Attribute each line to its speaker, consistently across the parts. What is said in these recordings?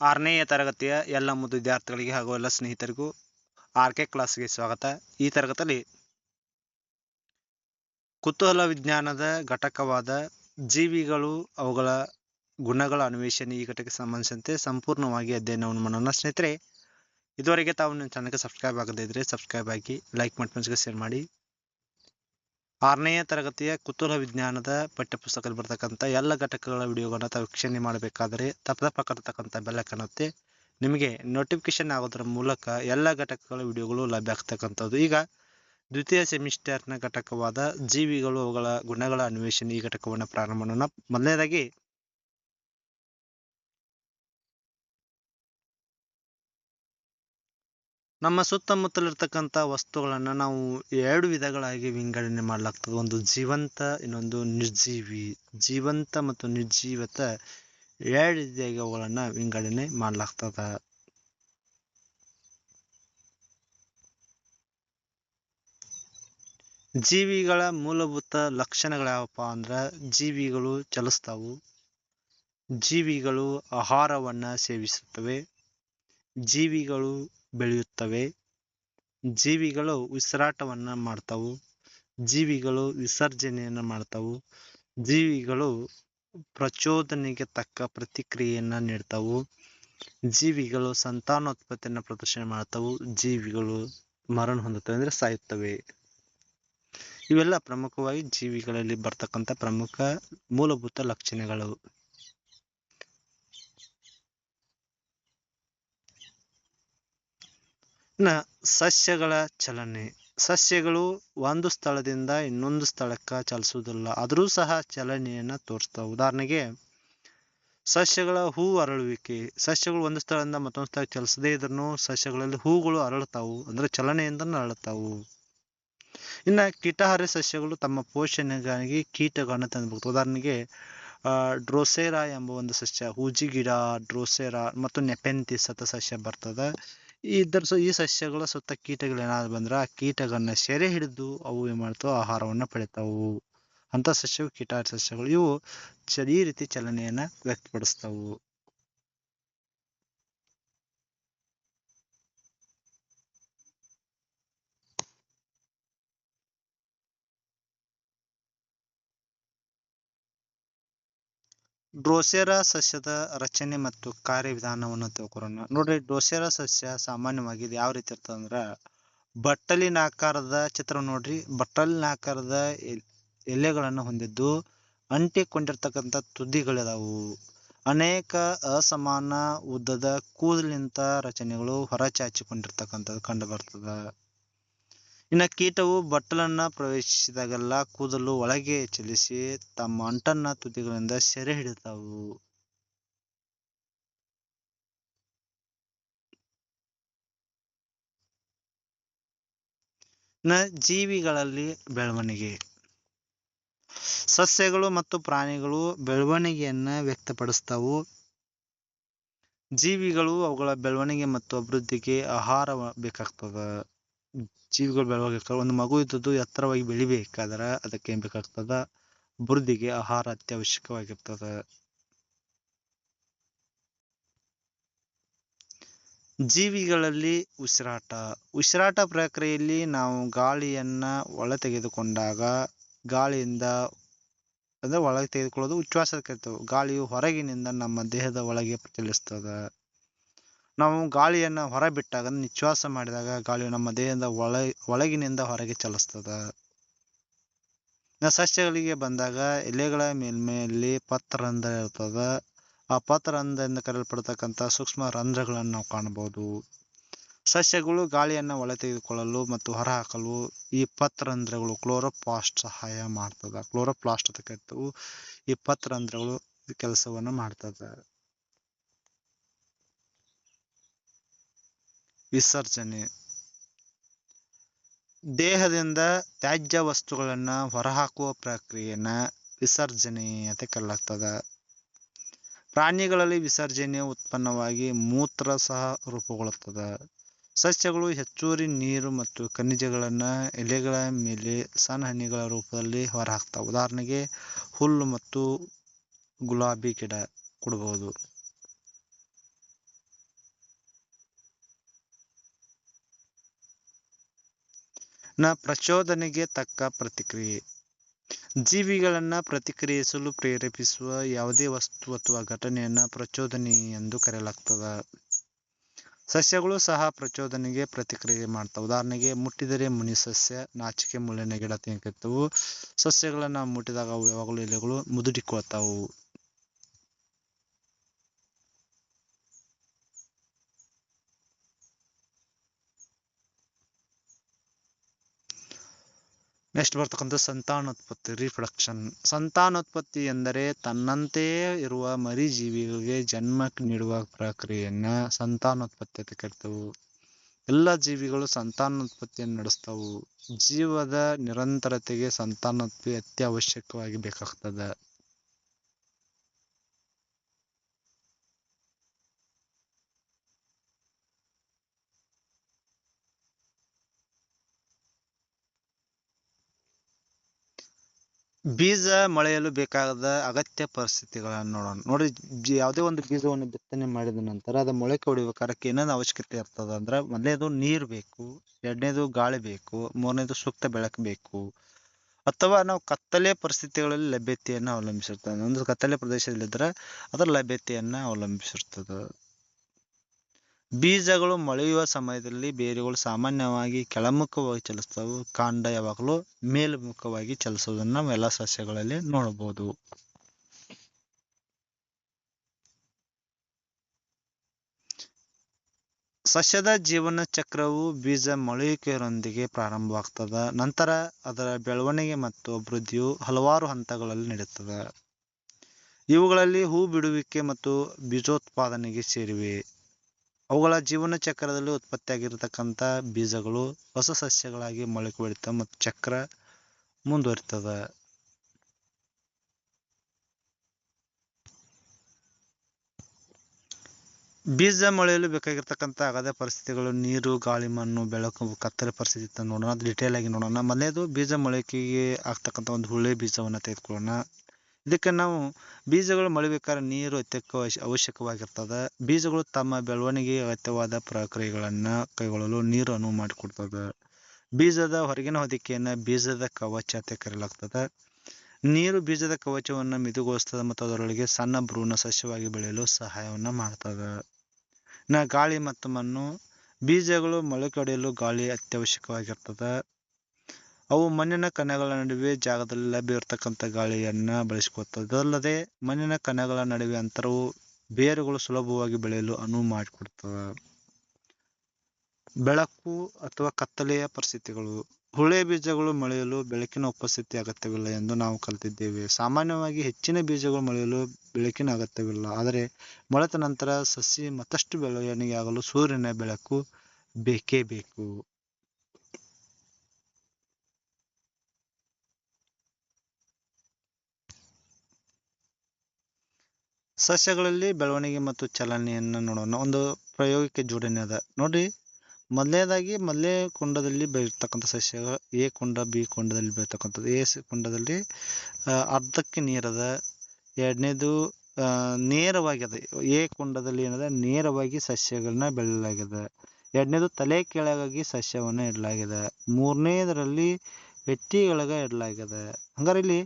Speaker 1: ಆರನೆಯ ತರಗತಿಯ ಎಲ್ಲ ಮುದ್ದು ವಿದ್ಯಾರ್ಥಿಗಳಿಗೆ ಹಾಗೂ ಎಲ್ಲ ಸ್ನೇಹಿತರಿಗೂ ಆರ್ ಕೆ ಕ್ಲಾಸ್ಗೆ ಸ್ವಾಗತ. ಈ ತರಗತಿಯಲ್ಲಿ ಕುತೂಹಲ ವಿಜ್ಞಾನದ ಘಟಕವಾದ ಜೀವಿಗಳು, ಅವುಗಳ ಗುಣಗಳ ಅನ್ವೇಷಣೆ ಈ ಘಟಕಕ್ಕೆ ಸಂಬಂಧಿಸಿದಂತೆ ಸಂಪೂರ್ಣವಾಗಿ ಅಧ್ಯಯನವನ್ನು ಮಾಡೋಣ. ಸ್ನೇಹಿತರೆ, ಇದುವರೆಗೆ ತಾವು ನನ್ನ ಚಾನಲ್ಗೆ ಸಬ್ಸ್ಕ್ರೈಬ್ ಆಗದೇ ಇದ್ರೆ ಸಬ್ಸ್ಕ್ರೈಬ್ ಆಗಿ, ಲೈಕ್ ಮಾಡಿ ಫ್ರೆಂಡ್ಸ್ಗೆ ಶೇರ್ ಮಾಡಿ. ಆರನೆಯ ತರಗತಿಯ ಕುತೂಹಲ ವಿಜ್ಞಾನದ ಪಠ್ಯಪುಸ್ತಕದಲ್ಲಿ ಬರ್ತಕ್ಕಂಥ ಎಲ್ಲ ಘಟಕಗಳ ವಿಡಿಯೋಗಳನ್ನ ತಾವು ವೀಕ್ಷಣೆ ಮಾಡಬೇಕಾದರೆ ತಪ್ಪದ ಪಕ್ಕದತಕ್ಕಂಥ ಬೆಲ್ಲ ಕಾಣುತ್ತೆ. ನಿಮಗೆ ನೋಟಿಫಿಕೇಶನ್ ಆಗೋದ್ರ ಮೂಲಕ ಎಲ್ಲ ಘಟಕಗಳ ವಿಡಿಯೋಗಳು ಲಭ್ಯ ಆಗ್ತಕ್ಕಂಥದ್ದು. ಈಗ ದ್ವಿತೀಯ ಸೆಮಿಸ್ಟರ್ನ ಘಟಕವಾದ ಜೀವಿಗಳು ಅವುಗಳ ಗುಣಗಳ ಅನ್ವೇಷಣೆ ಈ ಘಟಕವನ್ನು ಪ್ರಾರಂಭ ಮಾಡೋಣ. ಮೊದಲನೇದಾಗಿ ನಮ್ಮ ಸುತ್ತಮುತ್ತಲಿರ್ತಕ್ಕಂಥ ವಸ್ತುಗಳನ್ನು ನಾವು ಎರಡು ವಿಧಗಳಾಗಿ ವಿಂಗಡಣೆ ಮಾಡಲಾಗ್ತದೆ. ಒಂದು ಜೀವಂತ, ಇನ್ನೊಂದು ನಿರ್ಜೀವಿ. ಜೀವಂತ ಮತ್ತು ನಿರ್ಜೀವತ ಎರಡು ರೀತಿಯಾಗಿ ಅವುಗಳನ್ನು ವಿಂಗಡಣೆ ಮಾಡಲಾಗ್ತದ. ಜೀವಿಗಳ ಮೂಲಭೂತ ಲಕ್ಷಣಗಳು ಯಾವಪ್ಪ ಅಂದ್ರೆ ಜೀವಿಗಳು ಚಲಿಸ್ತಾವು. ಜೀವಿಗಳು ಆಹಾರವನ್ನ ಸೇವಿಸುತ್ತವೆ. ಜೀವಿಗಳು ಬೆಳೆಯುತ್ತವೆ. ಜೀವಿಗಳು ಉಸಿರಾಟವನ್ನ ಮಾಡ್ತಾವು. ಜೀವಿಗಳು ವಿಸರ್ಜನೆಯನ್ನ ಮಾಡ್ತಾವು. ಜೀವಿಗಳು ಪ್ರಚೋದನೆಗೆ ತಕ್ಕ ಪ್ರತಿಕ್ರಿಯೆಯನ್ನ ನೀಡ್ತಾವು. ಜೀವಿಗಳು ಸಂತಾನೋತ್ಪತ್ತಿಯನ್ನು ಪ್ರದರ್ಶನ ಮಾಡ್ತಾವು. ಜೀವಿಗಳು ಮರಣ ಹೊಂದುತ್ತವೆ ಅಂದ್ರೆ ಸಾಯುತ್ತವೆ. ಇವೆಲ್ಲ ಪ್ರಮುಖವಾಗಿ ಜೀವಿಗಳಲ್ಲಿ ಬರ್ತಕ್ಕಂಥ ಪ್ರಮುಖ ಮೂಲಭೂತ ಲಕ್ಷಣಗಳು. ಇನ್ನ ಸಸ್ಯಗಳ ಚಲನೆ. ಸಸ್ಯಗಳು ಒಂದು ಸ್ಥಳದಿಂದ ಇನ್ನೊಂದು ಸ್ಥಳಕ್ಕೆ ಚಲಿಸುವುದಿಲ್ಲ. ಆದರೂ ಸಹ ಚಲನೆಯನ್ನ ತೋರಿಸ್ತಾವೆ. ಉದಾಹರಣೆಗೆ, ಸಸ್ಯಗಳ ಹೂ ಅರಳುವಿಕೆ. ಸಸ್ಯಗಳು ಒಂದು ಸ್ಥಳದಿಂದ ಮತ್ತೊಂದು ಸ್ಥಳಕ್ಕೆ ಚಲಿಸದೇ ಇದ್ರೂ ಸಸ್ಯಗಳಲ್ಲಿ ಹೂಗಳು ಅರಳುತ್ತಾವು ಅಂದ್ರೆ ಚಲನೆಯಿಂದ ಅರಳುತ್ತಾವು ಇನ್ನು ಕೀಟಹಾರಿ ಸಸ್ಯಗಳು ತಮ್ಮ ಪೋಷಣೆಗಾಗಿ ಕೀಟಗಳನ್ನು ತಂದುಬಿಡ್ತವೆ. ಉದಾಹರಣೆಗೆ ಡ್ರೋಸೆರಾ ಎಂಬ ಒಂದು ಸಸ್ಯ. ಹೂಜಿ ಗಿಡ ಡ್ರೋಸೆರಾ ಮತ್ತು ನೆಪೆಂತಿಸ್ ಅಂತ ಸಸ್ಯ ಬರ್ತದೆ. ಇದರ ಈ ಸಸ್ಯಗಳ ಸುತ್ತ ಕೀಟಗಳು ಏನಾದ್ರು ಬಂದ್ರೆ ಆ ಕೀಟಗಳನ್ನ ಸೆರೆ ಹಿಡಿದು ಅವು ಏನ್ ಮಾಡ್ತಾವ, ಆಹಾರವನ್ನ ಪಡಿತಾವು. ಅಂತ ಸಸ್ಯವು ಕೀಟ ಸಸ್ಯಗಳು. ಇವು ಈ ರೀತಿ ಚಲನೆಯನ್ನ ವ್ಯಕ್ತಪಡಿಸ್ತಾವು. ಡ್ರೋಸೆರಾ ಸಸ್ಯದ ರಚನೆ ಮತ್ತು ಕಾರ್ಯವಿಧಾನವನ್ನು ತಿಳ್ಕೊಳ್ಳೋಣ. ನೋಡ್ರಿ, ಡ್ರೋಸೆರಾ ಸಸ್ಯ ಸಾಮಾನ್ಯವಾಗಿ ಇದು ಯಾವ ರೀತಿ ಇರ್ತದೆ ಅಂದ್ರೆ, ಬಟ್ಟಲಿನ ಆಕಾರದ ಚಿತ್ರ ನೋಡ್ರಿ. ಬಟ್ಟಲಿನ ಆಕಾರದ ಎಲೆಗಳನ್ನು ಹೊಂದಿದ್ದು ಅಂಟಿಕೊಂಡಿರ್ತಕ್ಕಂಥ ತುದಿಗಳಿದಾವು. ಅನೇಕ ಅಸಮಾನ ಉದ್ದದ ಕೂದಲಿಂತ ರಚನೆಗಳು ಹೊರಚಾಚಿಕೊಂಡಿರ್ತಕ್ಕಂಥದ್ದು ಕಂಡು ಬರ್ತದ. ಇನ್ನು ಕೀಟವು ಬಟ್ಟಲನ್ನ ಪ್ರವೇಶಿಸಿದಾಗೆಲ್ಲ ಕೂದಲು ಒಳಗೆ ಚಲಿಸಿ ತಮ್ಮ ಅಂಟನ್ನ ತುದಿಗಳಿಂದ ಸೆರೆ ಹಿಡಿತಾವು. ಇನ್ನ ಜೀವಿಗಳಲ್ಲಿ ಬೆಳವಣಿಗೆ. ಸಸ್ಯಗಳು ಮತ್ತು ಪ್ರಾಣಿಗಳು ಬೆಳವಣಿಗೆಯನ್ನ ವ್ಯಕ್ತಪಡಿಸ್ತಾವು. ಜೀವಿಗಳು ಅವುಗಳ ಬೆಳವಣಿಗೆ ಮತ್ತು ಅಭಿವೃದ್ಧಿಗೆ ಆಹಾರ ಬೇಕಾಗ್ತದ. ಜೀವಿಗಳು ಬೆಳವಣಿಗೆ ಒಂದು ಮಗು ಇದ್ದದ್ದು ಎತ್ತರವಾಗಿ ಬೆಳಿಬೇಕಾದ್ರೆ ಅದಕ್ಕೆ ಏನ್ ಬೇಕಾಗ್ತದ? ಬುರುದಿಗೆ ಆಹಾರ ಅತ್ಯವಶ್ಯಕವಾಗಿರ್ತದ. ಜೀವಿಗಳಲ್ಲಿ ಉಸಿರಾಟ. ಉಸಿರಾಟ ಪ್ರಕ್ರಿಯೆಯಲ್ಲಿ ನಾವು ಗಾಳಿಯನ್ನ ಒಳ ತೆಗೆದುಕೊಂಡಾಗ ಗಾಳಿಯಿಂದ, ಅಂದ್ರೆ ಒಳಗೆ ತೆಗೆದುಕೊಳ್ಳೋದು ಉಚ್ಛ್ವಾಸ ಕರಿತೇವೆ ಗಾಳಿಯು ಹೊರಗಿನಿಂದ ನಮ್ಮ ದೇಹದ ಒಳಗೆ ಚಲಿಸ್ತದ ನಾವು ಗಾಳಿಯನ್ನ ಹೊರ ಬಿಟ್ಟಾಗ ನಿಶ್ವಾಸ ಮಾಡಿದಾಗ ಗಾಳಿಯು ನಮ್ಮ ದೇಹದ ಒಳ ಒಳಗಿನಿಂದ ಹೊರಗೆ ಚಲಿಸ್ತದ. ಸಸ್ಯಗಳಿಗೆ ಬಂದಾಗ ಎಲೆಗಳ ಮೇಲ್ಮೆಯಲ್ಲಿ ಪತ್ರರಂಧ್ರ ಇರ್ತದ. ಆ ಪತ್ರರಂಧ್ರದಿಂದ ಕರೆಯಲ್ಪಡ್ತಕ್ಕಂಥ ಸೂಕ್ಷ್ಮ ರಂಧ್ರಗಳನ್ನು ನಾವು ಕಾಣಬಹುದು. ಸಸ್ಯಗಳು ಗಾಳಿಯನ್ನ ಒಳ ತೆಗೆದುಕೊಳ್ಳಲು ಮತ್ತು ಹೊರಹಾಕಲು ಈ ಪತ್ರರಂಧ್ರಗಳು ಕ್ಲೋರೋಪ್ಲಾಸ್ಟ್ ಸಹಾಯ ಮಾಡ್ತದ. ಕ್ಲೋರೋಪ್ಲಾಸ್ಟ್ ಅಂತ ಕರಿತವು. ಈ ಪತ್ರರಂಧ್ರಗಳು ಕೆಲಸವನ್ನು ಮಾಡ್ತದ. ವಿಸರ್ಜನೆ. ದೇಹದಿಂದ ತ್ಯಾಜ್ಯ ವಸ್ತುಗಳನ್ನ ಹೊರಹಾಕುವ ಪ್ರಕ್ರಿಯೆನ ವಿಸರ್ಜನೆ ಅಂತ ಕರೆಯಲಾಗ್ತದ. ಪ್ರಾಣಿಗಳಲ್ಲಿ ವಿಸರ್ಜನೆ ಉತ್ಪನ್ನವಾಗಿ ಮೂತ್ರ ಸಹ ರೂಪುಗೊಳ್ಳುತ್ತದೆ. ಸಸ್ಯಗಳು ಹೆಚ್ಚುವರಿ ನೀರು ಮತ್ತು ಖನಿಜಗಳನ್ನ ಎಲೆಗಳ ಮೇಲೆ ಸಣ್ಣ ಹನಿಗಳ ರೂಪದಲ್ಲಿ ಹೊರಹಾಕ್ತವೆ. ಉದಾಹರಣೆಗೆ ಹುಲ್ಲು ಮತ್ತು ಗುಲಾಬಿ ಗಿಡ ಕೊಡಬಹುದು ನ ಪ್ರಚೋದನೆಗೆ ತಕ್ಕ ಪ್ರತಿಕ್ರಿಯೆ. ಜೀವಿಗಳನ್ನ ಪ್ರತಿಕ್ರಿಯಿಸಲು ಪ್ರೇರೇಪಿಸುವ ಯಾವುದೇ ವಸ್ತು ಅಥವಾ ಘಟನೆಯನ್ನ ಪ್ರಚೋದನೆ ಎಂದು ಕರೆಯಲಾಗ್ತದ. ಸಸ್ಯಗಳು ಸಹ ಪ್ರಚೋದನೆಗೆ ಪ್ರತಿಕ್ರಿಯೆ ಮಾಡ್ತವೆ. ಉದಾಹರಣೆಗೆ ಮುಟ್ಟಿದರೆ ಮುನಿ ಸಸ್ಯ, ನಾಚಿಕೆ ಮುಳ್ಳಿನ ಗಿಡ ತಿಂಕಿರ್ತವು ಸಸ್ಯಗಳನ್ನ ಮುಟ್ಟಿದಾಗ ಅವು ಯಾವಾಗಲೂ ಎಲೆಗಳು ಮುದುಡಿಕೊಳ್ತಾವು. ನೆಕ್ಸ್ಟ್ ಬರ್ತಕ್ಕಂಥ ಸಂತಾನೋತ್ಪತ್ತಿ ರೀಪ್ರೊಡಕ್ಷನ್ ಸಂತಾನೋತ್ಪತ್ತಿ ಎಂದರೆ ತನ್ನಂತೆಯೇ ಇರುವ ಮರಿ ಜೀವಿಗಳಿಗೆ ಜನ್ಮ ನೀಡುವ ಪ್ರಕ್ರಿಯೆಯನ್ನ ಸಂತಾನೋತ್ಪತ್ತಿ ಅಂತ ಕರಿತವು. ಎಲ್ಲ ಜೀವಿಗಳು ಸಂತಾನೋತ್ಪತ್ತಿಯನ್ನು ನಡೆಸ್ತವು. ಜೀವದ ನಿರಂತರತೆಗೆ ಸಂತಾನೋತ್ಪತ್ತಿ ಅತ್ಯವಶ್ಯಕವಾಗಿ ಬೇಕಾಗ್ತದ. ಬೀಜ ಮೊಳೆಯಲು ಬೇಕಾದ ಅಗತ್ಯ ಪರಿಸ್ಥಿತಿಗಳನ್ನು ನೋಡೋಣ. ನೋಡಿ ಯಾವುದೇ ಒಂದು ಬೀಜವನ್ನು ಬಿತ್ತನೆ ಮಾಡಿದ ನಂತರ ಅದು ಮೊಳಕೆ ಹೊಡಿಬೇಕಾದ್ರೆ ಏನೇನು ಅವಶ್ಯಕತೆ ಇರ್ತದ ಅಂದ್ರೆ ಮೊದಲನೇದು ನೀರು ಬೇಕು, ಎರಡನೇದು ಗಾಳಿ ಬೇಕು, ಮೂರನೇದು ಸೂಕ್ತ ಬೆಳಕು ಬೇಕು, ಅಥವಾ ನಾವು ಕತ್ತಲೆ ಪರಿಸ್ಥಿತಿಗಳಲ್ಲಿ ಲಭ್ಯತೆಯನ್ನು ಅವಲಂಬಿಸಿರ್ತದೆ. ಒಂದು ಕತ್ತಲೆ ಪ್ರದೇಶದಲ್ಲಿದ್ದರೆ ಅದರ ಲಭ್ಯತೆಯನ್ನ ಅವಲಂಬಿಸಿರ್ತದೆ. ಬೀಜಗಳು ಮೊಳೆಯುವ ಸಮಯದಲ್ಲಿ ಬೇರುಗಳು ಸಾಮಾನ್ಯವಾಗಿ ಕೆಳಮುಖವಾಗಿ ಚಲಿಸ್ತವೆ ಕಾಂಡ ಯಾವಾಗಲೂ ಮೇಲ್ಮುಖವಾಗಿ ಚಲಿಸೋದನ್ನ ನಾವು ಎಲ್ಲ ಸಸ್ಯಗಳಲ್ಲಿ ನೋಡಬಹುದು. ಸಸ್ಯದ ಜೀವನ ಚಕ್ರವು ಬೀಜ ಮೊಳೆಯುವಿಕೆಯೊಂದಿಗೆ ಪ್ರಾರಂಭವಾಗ್ತದ. ನಂತರ ಅದರ ಬೆಳವಣಿಗೆ ಮತ್ತು ಅಭಿವೃದ್ಧಿಯು ಹಲವಾರು ಹಂತಗಳಲ್ಲಿ ನಡೆಯುತ್ತದೆ. ಇವುಗಳಲ್ಲಿ ಹೂ ಬಿಡುವಿಕೆ ಮತ್ತು ಬೀಜೋತ್ಪಾದನೆಗೆ ಸೇರಿವೆ. ಅವುಗಳ ಜೀವನ ಚಕ್ರದಲ್ಲಿ ಉತ್ಪತ್ತಿಯಾಗಿರ್ತಕ್ಕಂಥ ಬೀಜಗಳು ಹೊಸ ಸಸ್ಯಗಳಾಗಿ ಮೊಳಕೆ ಹೊಡಿತವೆ ಮತ್ತು ಚಕ್ರ ಮುಂದುವರಿತದ. ಬೀಜ ಮೊಳೆಯಲು ಬೇಕಾಗಿರ್ತಕ್ಕಂಥ ಅಗದ ಪರಿಸ್ಥಿತಿಗಳು ನೀರು, ಗಾಳಿ, ಮಣ್ಣು, ಬೆಳಕು, ಕತ್ತಲೆ ಪರಿಸ್ಥಿತಿ ನೋಡೋಣ. ಅದು ಡಿಟೇಲ್ ಆಗಿ ನೋಡೋಣ. ಮೊದಲನೇದು ಬೀಜ ಮೊಳಕೆಗೆ ಆಗ್ತಕ್ಕಂಥ ಒಂದು ಹುಳಿ ಬೀಜವನ್ನು ತೆಗೆದುಕೊಳ್ಳೋಣ. ಇದಕ್ಕೆ ನಾವು ಬೀಜಗಳು ಮಳಿಬೇಕಾದ್ರೆ ನೀರು ಅತ್ಯಕ್ಕ ಅವಶ್ಯ- ಅವಶ್ಯಕವಾಗಿರ್ತದೆ. ಬೀಜಗಳು ತಮ್ಮ ಬೆಳವಣಿಗೆಗೆ ಅಗತ್ಯವಾದ ಪ್ರಕ್ರಿಯೆಗಳನ್ನ ಕೈಗೊಳ್ಳಲು ನೀರು ಅನುವು ಮಾಡಿಕೊಡ್ತದೆ. ಬೀಜದ ಹೊರಗಿನ ಹೊದಿಕೆಯನ್ನು ಬೀಜದ ಕವಚ ಅಂತ ಕರೆಯಲಾಗ್ತದೆ ನೀರು ಬೀಜದ ಕವಚವನ್ನ ಮಿದುಗೊಳಿಸ್ತದೆ ಮತ್ತು ಅದರೊಳಗೆ ಸಣ್ಣ ಭ್ರೂಣ ಸಸ್ಯವಾಗಿ ಬೆಳೆಯಲು ಸಹಾಯವನ್ನ ಮಾಡ್ತದೆ. ನಾ ಗಾಳಿ ಮತ್ತು ಮಣ್ಣು ಬೀಜಗಳು ಮೊಳಕೆಯೊಡೆಯಲು ಗಾಳಿ ಅತ್ಯವಶ್ಯಕವಾಗಿರ್ತದೆ. ಅವು ಮಣ್ಣಿನ ಕಣಗಳ ನಡುವೆ ಜಾಗದಲ್ಲಿ ಲಭ್ಯವಿರತಕ್ಕಂಥ ಗಾಳಿಯನ್ನ ಬಳಸಿಕೊಳ್ತದೆ. ಅದಲ್ಲದೆ ಮಣ್ಣಿನ ಕಣಗಳ ನಡುವೆ ಅಂತರವು ಬೇರುಗಳು ಸುಲಭವಾಗಿ ಬೆಳೆಯಲು ಅನುವು ಮಾಡಿಕೊಡ್ತದೆ ಬೆಳಕು ಅಥವಾ ಕತ್ತಲೆಯ ಪರಿಸ್ಥಿತಿಗಳು. ಹುಳೆ ಬೀಜಗಳು ಮೊಳೆಯಲು ಬೆಳಕಿನ ಉಪಸ್ಥಿತಿ ಅಗತ್ಯವಿಲ್ಲ ಎಂದು ನಾವು ಕಲಿತಿದ್ದೇವೆ. ಸಾಮಾನ್ಯವಾಗಿ ಹೆಚ್ಚಿನ ಬೀಜಗಳು ಮೊಳೆಯಲು ಬೆಳಕಿನ ಅಗತ್ಯವಿಲ್ಲ. ಆದರೆ ಮೊಳೆತ ನಂತರ ಸಸಿ ಮತ್ತಷ್ಟು ಬೆಳವಣಿಗೆ ಆಗಲು ಸೂರ್ಯನ ಬೆಳಕು ಬೇಕೇ ಬೇಕು. ಸಸ್ಯಗಳಲ್ಲಿ ಬೆಳವಣಿಗೆ ಮತ್ತು ಚಲನೆಯನ್ನು ನೋಡೋಣ. ಒಂದು ಪ್ರಯೋಗಕ್ಕೆ ಜೋಡಣೆ ಅದ. ನೋಡಿ, ಮೊದಲನೇದಾಗಿ ಮೊದಲೇ ಕುಂಡದಲ್ಲಿ ಬೆಳೀತಕ್ಕಂಥ ಸಸ್ಯಗಳು ಎ ಕುಂಡ, ಬಿ ಕುಂಡದಲ್ಲಿ ಬೆಳೀತಕ್ಕಂಥದ್ದು ಎ ಕುಂಡದಲ್ಲಿ ಅರ್ಧಕ್ಕೆ ನೀರದ ಎರಡನೇದು ನೇರವಾಗಿ ಅದ ಎ ಕುಂಡದಲ್ಲಿ ಏನದ? ನೇರವಾಗಿ ಸಸ್ಯಗಳನ್ನ ಬೆಳೆಯಲಾಗಿದೆ. ಎರಡನೇದು, ತಲೆ ಕೆಳಗಾಗಿ ಸಸ್ಯವನ್ನು ಇಡಲಾಗಿದೆ. ಮೂರನೇದರಲ್ಲಿ ಪೆಟ್ಟಿಗೆಯೊಳಗೆ ಇಡಲಾಗಿದೆ. ಹಂಗಾರೆ ಇಲ್ಲಿ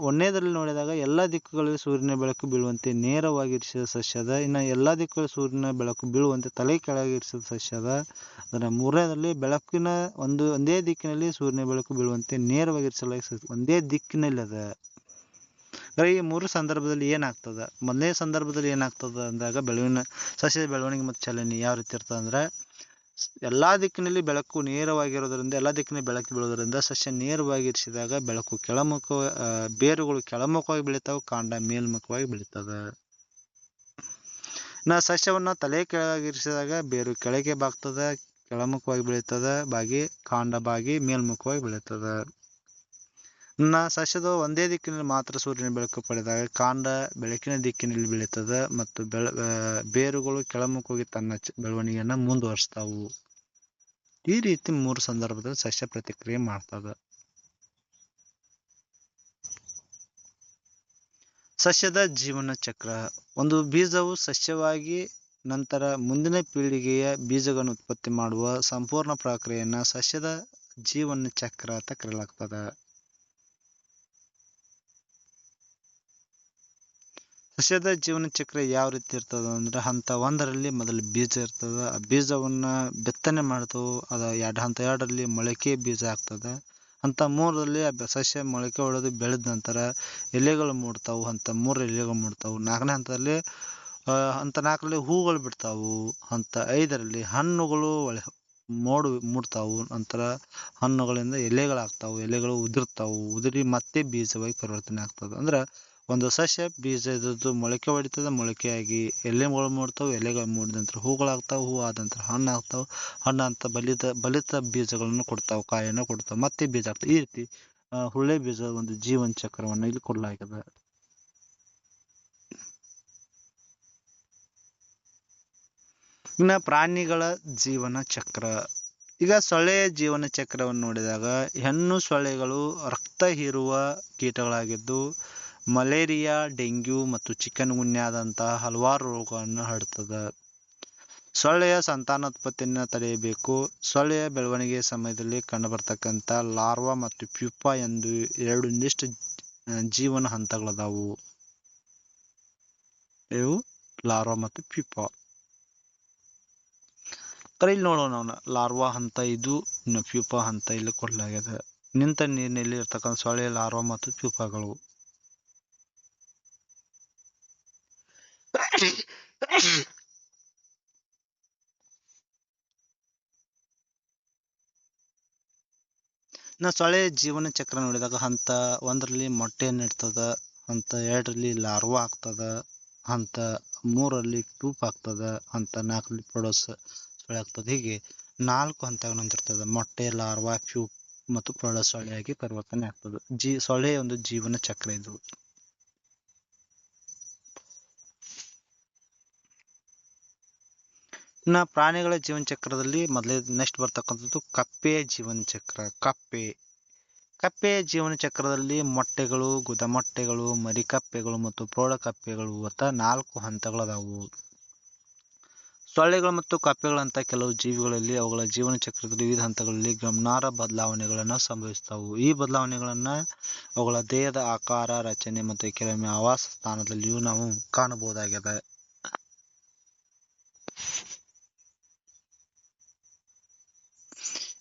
Speaker 1: ಒಂದನೇದ್ರಲ್ಲಿ ನೋಡಿದಾಗ ಎಲ್ಲ ದಿಕ್ಕುಗಳಲ್ಲಿ ಸೂರ್ಯನ ಬೆಳಕು ಬೀಳುವಂತೆ ನೇರವಾಗಿ ಇರಿಸಿದ ಸಸ್ಯದ, ಇನ್ನು ಎಲ್ಲ ದಿಕ್ಕುಗಳಲ್ಲಿ ಸೂರ್ಯನ ಬೆಳಕು ಬೀಳುವಂತೆ ತಲೆ ಕೆಳಗೆ ಇರಿಸಿದ ಸಸ್ಯದ, ಅದರ ಮೂರನೇದಲ್ಲಿ ಬೆಳಕಿನ ಒಂದು, ಒಂದೇ ದಿಕ್ಕಿನಲ್ಲಿ ಸೂರ್ಯನ ಬೆಳಕು ಬೀಳುವಂತೆ ನೇರವಾಗಿ ಇರಿಸಲಾಗಿ ಒಂದೇ ದಿಕ್ಕಿನಲ್ಲಿ ಅದ. ಅಂದ್ರೆ ಈ ಮೂರು ಸಂದರ್ಭದಲ್ಲಿ ಏನಾಗ್ತದ? ಮೊದಲನೇ ಸಂದರ್ಭದಲ್ಲಿ ಏನಾಗ್ತದ ಅಂದಾಗ ಬೆಳವಿನ, ಸಸ್ಯದ ಬೆಳವಣಿಗೆ ಮತ್ತು ಚಲನೆ ಯಾವ ರೀತಿ ಇರ್ತದೆ ಅಂದ್ರೆ ಎಲ್ಲಾ ದಿಕ್ಕಿನಲ್ಲಿ ಬೆಳಕು ನೇರವಾಗಿರೋದ್ರಿಂದ, ಎಲ್ಲಾ ದಿಕ್ಕಿನಲ್ಲಿ ಬೆಳಕು ಬೀಳೋದರಿಂದ ಸಸ್ಯ ನೇರವಾಗಿ ಇರಿಸಿದಾಗ ಬೆಳಕು ಕೆಳಮುಖ ಬೇರುಗಳು ಕೆಳಮುಖವಾಗಿ ಬೆಳೀತಾವೆ, ಕಾಂಡ ಮೇಲ್ಮುಖವಾಗಿ ಬೆಳೀತದೆ ನಾ ಸಸ್ಯವನ್ನ ತಲೆ ಕೆಳಗಿರಿಸಿದಾಗ ಬೇರು ಕೆಳಗೆ ಬಾಗ್ತದ, ಕೆಳಮುಖವಾಗಿ ಬೆಳೀತದೆ, ಬಾಗಿ, ಕಾಂಡ ಬಾಗಿ ಮೇಲ್ಮುಖವಾಗಿ ಬೆಳೀತದ. ಇನ್ನ ಸಸ್ಯದ ಒಂದೇ ದಿಕ್ಕಿನಲ್ಲಿ ಮಾತ್ರ ಸೂರ್ಯನ ಬೆಳಕು ಪಡೆದಾಗ ಕಾಂಡ ಬೆಳಕಿನ ದಿಕ್ಕಿನಲ್ಲಿ ಬೆಳೀತದ ಮತ್ತು ಬೆಳ ಬೇರುಗಳು ಕೆಳಮುಖವಾಗಿ ತನ್ನ ಬೆಳವಣಿಗೆಯನ್ನು ಬೆಳವಣಿಗೆಯನ್ನ ಮುಂದುವರಿಸ್ತಾವು ಈ ರೀತಿ ಮೂರು ಸಂದರ್ಭದಲ್ಲಿ ಸಸ್ಯ ಪ್ರತಿಕ್ರಿಯೆ ಮಾಡ್ತದ. ಸಸ್ಯದ ಜೀವನ ಚಕ್ರ. ಒಂದು ಬೀಜವು ಸಸ್ಯವಾಗಿ ನಂತರ ಮುಂದಿನ ಪೀಳಿಗೆಯ ಬೀಜಗಳನ್ನು ಉತ್ಪತ್ತಿ ಮಾಡುವ ಸಂಪೂರ್ಣ ಪ್ರಕ್ರಿಯೆಯನ್ನ ಸಸ್ಯದ ಜೀವನ ಚಕ್ರ ಅಂತ ಕರೆಯಲಾಗ್ತದ. ಸಸ್ಯದ ಜೀವನ ಚಕ್ರ ಯಾವ ರೀತಿ ಇರ್ತದೆ ಅಂದ್ರೆ ಹಂತ ಒಂದರಲ್ಲಿ ಮೊದಲು ಬೀಜ ಇರ್ತದ. ಆ ಬೀಜವನ್ನ ಬಿತ್ತನೆ ಮಾಡ್ತವು ಅದು ಎರಡು ಹಂತ ಎರಡರಲ್ಲಿ ಮೊಳಕೆ ಬೀಜ ಆಗ್ತದ. ಹಂತ ಮೂರರಲ್ಲಿ ಆ ಸಸ್ಯ ಮೊಳಕೆ ಹೊಡೆದು ಬೆಳೆದ ನಂತರ ಎಲೆಗಳು ಮೂಡ್ತಾವು. ಹಂತ ಮೂರು ಎಲೆಗಳು ಮೂಡ್ತಾವು. ನಾಲ್ಕನೇ ಹಂತದಲ್ಲಿ ಹಂತ ನಾಲ್ಕರಲ್ಲಿ ಹೂಗಳು ಬಿಡ್ತಾವು. ಹಂತ ಐದರಲ್ಲಿ ಹಣ್ಣುಗಳು ಒಳೆ ಮೋಡು ಮೂಡ್ತಾವು. ನಂತರ ಹಣ್ಣುಗಳಿಂದ ಎಲೆಗಳಾಗ್ತಾವು. ಎಲೆಗಳು ಉದುರ್ತಾವು. ಉದುರಿ ಮತ್ತೆ ಬೀಜವಾಗಿ ಪರಿವರ್ತನೆ ಆಗ್ತದೆ. ಅಂದ್ರೆ ಒಂದು ಸಸ್ಯ ಬೀಜ ಇದ್ದದ್ದು ಮೊಳಕೆ ಹೊಡಿತದೆ, ಮೊಳಕೆಯಾಗಿ ಎಲೆಗಳು ಮೂಡ್ತಾವೆ ಎಲೆಗಳು ಮೂಡಿದ ನಂತರ ಹೂಗಳಾಗ್ತಾವೆ ಹೂ ಆದ ನಂತರ ಹಣ್ಣು ಆಗ್ತಾವೆ ಹಣ್ಣು ಅಂತ ಬಲಿತ ಬಲಿತ ಬೀಜಗಳನ್ನು ಕೊಡ್ತಾವೆ, ಕಾಯನ್ನು ಕೊಡ್ತಾವೆ, ಮತ್ತೆ ಬೀಜ ಆಗ್ತವೆ. ಈ ರೀತಿ ಹುಳ್ಳೆ ಬೀಜ ಒಂದು ಜೀವನ ಚಕ್ರವನ್ನು ಇಲ್ಲಿ ಕೊಡಲಾಗಿದೆ. ಇನ್ನು ಪ್ರಾಣಿಗಳ ಜೀವನ ಚಕ್ರ. ಈಗ ಸೊಳ್ಳೆಯ ಜೀವನ ಚಕ್ರವನ್ನು ನೋಡಿದಾಗ ಹೆಣ್ಣು ಸೊಳ್ಳೆಗಳು ರಕ್ತ ಹೀರುವ ಕೀಟಗಳಾಗಿದ್ದು ಮಲೇರಿಯಾ, ಡೆಂಗ್ಯೂ ಮತ್ತು ಚಿಕನ್ ಗುನ್ಯಾದಂತಹ ಹಲವಾರು ರೋಗಗಳನ್ನು ಹರಡ್ತದೆ. ಸೊಳ್ಳೆಯ ಸಂತಾನೋತ್ಪತ್ತಿಯನ್ನು ತಡೆಯಬೇಕು. ಸೊಳ್ಳೆಯ ಬೆಳವಣಿಗೆಯ ಸಮಯದಲ್ಲಿ ಕಂಡುಬರ್ತಕ್ಕಂಥ ಲಾರ್ವಾ ಮತ್ತು ಪ್ಯೂಪಾ ಎಂದು ಎರಡು ನಿರ್ದಿಷ್ಟ ಜೀವನ ಹಂತಗಳದಾವು. ಇವು ಲಾರ್ವಾ ಮತ್ತು ಪ್ಯೂಪಾ. ಇಲ್ಲಿ ನೋಡೋಣ ಅವನ. ಲಾರ್ವಾ ಹಂತ ಇದು, ಇನ್ನು ಪ್ಯೂಪಾ ಹಂತ ಇಲ್ಲಿ ಕೊಡಲಾಗಿದೆ. ನಿಂತ ನೀರಿನಲ್ಲಿ ಇರ್ತಕ್ಕಂಥ ಸೊಳ್ಳೆ, ಲಾರ್ವಾ ಮತ್ತು ಪ್ಯೂಪಾಗಳು. ಇನ್ನು ಸೊಳ್ಳೆ ಜೀವನ ಚಕ್ರ ನೋಡಿದಾಗ ಹಂತ ಒಂದರಲ್ಲಿ ಮೊಟ್ಟೆಯನ್ನು ಇಡ್ತದ, ಹಂತ ಎರಡರಲ್ಲಿ ಲಾರ್ವಾ ಆಗ್ತದ ಹಂತ ಮೂರರಲ್ಲಿ ಟೂಪ್ ಆಗ್ತದ ಹಂತ ನಾಲ್ಕರಲ್ಲಿ ಪ್ರೊಡೋಸ್ ಸೊಳ್ಳೆ ಆಗ್ತದೆ ಹೀಗೆ ನಾಲ್ಕು ಹಂತಗಳನ್ನು ಹೊಂದಿರ್ತದೆ ಮೊಟ್ಟೆ, ಲಾರ್ವಾ ಪ್ಯೂಪ್ ಮತ್ತು ಪ್ರೊಡೋಸ್ ಸೊಳ್ಳೆಯಾಗಿ ಪರಿವರ್ತನೆ ಆಗ್ತದೆ. ಜೀ, ಸೊಳ್ಳೆಯ ಒಂದು ಜೀವನ ಚಕ್ರ ಇದು. ಇನ್ನು ಪ್ರಾಣಿಗಳ ಜೀವನ ಚಕ್ರದಲ್ಲಿ ಮೊದಲೇ ನೆಕ್ಸ್ಟ್ ಬರ್ತಕ್ಕಂಥದ್ದು ಕಪ್ಪೆಯ ಜೀವನ ಚಕ್ರ ಕಪ್ಪೆ ಕಪ್ಪೆಯ ಜೀವನ ಚಕ್ರದಲ್ಲಿ ಮೊಟ್ಟೆಗಳು, ಗುದಮೊಟ್ಟೆಗಳು, ಮರಿಕಪ್ಪೆಗಳು ಮತ್ತು ಪ್ರೌಢ ಕಪ್ಪೆಗಳು ಅಂತ ನಾಲ್ಕು ಹಂತಗಳದಾವು. ಸೊಳ್ಳೆಗಳು ಮತ್ತು ಕಪ್ಪೆಗಳಂತ ಕೆಲವು ಜೀವಿಗಳಲ್ಲಿ ಅವುಗಳ ಜೀವನ ಚಕ್ರದಲ್ಲಿ ವಿವಿಧ ಹಂತಗಳಲ್ಲಿ ಗಮನಾರ್ಹ ಬದಲಾವಣೆಗಳನ್ನು ಸಂಭವಿಸ್ತಾವು. ಈ ಬದಲಾವಣೆಗಳನ್ನ ಅವುಗಳ ದೇಹದ ಆಕಾರ, ರಚನೆ ಮತ್ತು ಕೆಲವೊಮ್ಮೆ ಆವಾಸ ಸ್ಥಾನದಲ್ಲಿಯೂ ನಾವು ಕಾಣಬಹುದಾಗಿದೆ.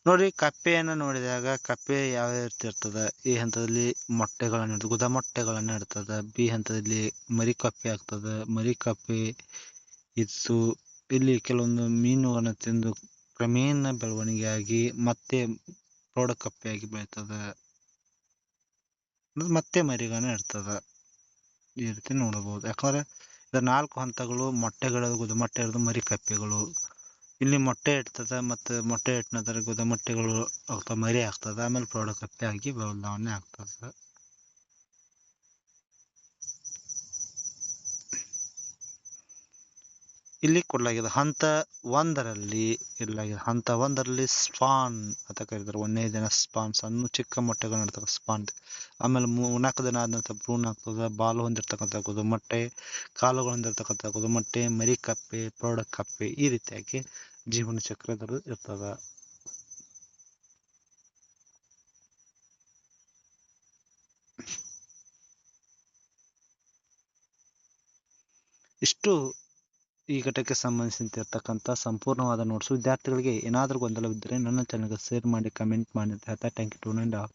Speaker 1: ನೋಡಿ, ಕಪ್ಪೆಯನ್ನು ನೋಡಿದಾಗ ಕಪ್ಪೆ ಯಾವ ರೀತಿ ಇರ್ತದೆ? ಈ ಹಂತದಲ್ಲಿ ಮೊಟ್ಟೆಗಳನ್ನು ಗುದ ಮೊಟ್ಟೆಗಳನ್ನು ಇಡ್ತದೆ. ಬಿ ಹಂತದಲ್ಲಿ ಮರಿ ಕಪ್ಪೆ ಆಗ್ತದೆ. ಮರಿ ಕಪ್ಪೆ ಇತ್ತು ಇಲ್ಲಿ ಕೆಲವೊಂದು ಮೀನುಗಳನ್ನು ತಿಂದು ಕ್ರಮೇಣ ಬೆಳವಣಿಗೆಯಾಗಿ ಮತ್ತೆ ಪ್ರೌಢ ಕಪ್ಪೆಯಾಗಿ ಬೆಳೀತದೆ. ಮತ್ತೆ ಮರಿಗಳನ್ನು ಇಡ್ತದೆ. ಈ ರೀತಿ ನೋಡಬಹುದು. ಯಾಕಂದ್ರೆ ಇದರ ನಾಲ್ಕು ಹಂತಗಳು ಮೊಟ್ಟೆಗಳು ಗುದಮೊಟ್ಟೆ ಇರೋದು ಮರಿ ಕಪ್ಪೆಗಳು. ಇಲ್ಲಿ ಮೊಟ್ಟೆ ಇಡ್ತದೆ ಮತ್ತು ಮೊಟ್ಟೆ ಇಟ್ಟ ನಂತರ ಗುದಮೊಟ್ಟೆಗಳು ಮರಿ ಆಗ್ತದೆ ಆಮೇಲೆ ಪ್ರೌಢ ಕಪ್ಪೆ ಆಗಿ ಬದಲಾವಣೆ ಆಗ್ತದೆ ಇಲ್ಲಿ ಕೊಡಲಾಗಿದೆ. ಹಂತ ಒಂದರಲ್ಲಿ ಇರಲಾಗಿದೆ. ಹಂತ ಒಂದರಲ್ಲಿ ಸ್ಪಾನ್ ಅಂತ ಕರೀತಾರೆ. ಒಂದನೇ ದಿನ ಸ್ಪಾನ್. ಸಣ್ಣ ಚಿಕ್ಕ ಮೊಟ್ಟೆಗಳು ನಡ್ತಕ್ಕ ಸ್ಪಾನ್. ಆಮೇಲೆ ಮೂರ್ನಾಲ್ಕು ದಿನ ಆದ ನಂತರ ಭ್ರೂಣ ಆಗ್ತದೆ. ಬಾಲು ಹೊಂದಿರ್ತಕ್ಕಂಥದ್ದು ಮೊಟ್ಟೆ ಕಾಲುಗಳು ಹೊಂದಿರತಕ್ಕಂಥದ್ದು ಗುದುಮೊಟ್ಟೆ ಮರಿ ಕಪ್ಪೆ, ಪ್ರೌಢ ಕಪ್ಪೆ ಈ ರೀತಿಯಾಗಿ ಜೀವನ ಚಕ್ರದಲ್ಲಿ ಇರ್ತದ. ಇಷ್ಟು ಈ ಘಟಕ್ಕೆ ಸಂಬಂಧಿಸಿದಂತೆ ಇರ್ತಕ್ಕಂಥ ಸಂಪೂರ್ಣವಾದ ನೋಟ್ಸ್ ವಿದ್ಯಾರ್ಥಿಗಳಿಗೆ ಏನಾದರೂ ಗೊಂದಲವಿದ್ದರೆ ನನ್ನ ಚಾನಲ್ಗೆ ಶೇರ್ ಮಾಡಿ ಕಮೆಂಟ್ ಮಾಡಿ ಅಂತ ಹೇಳ್ತಾ ಟ್ಯಾಂಕ್ ಯು ಟು ಆಲ್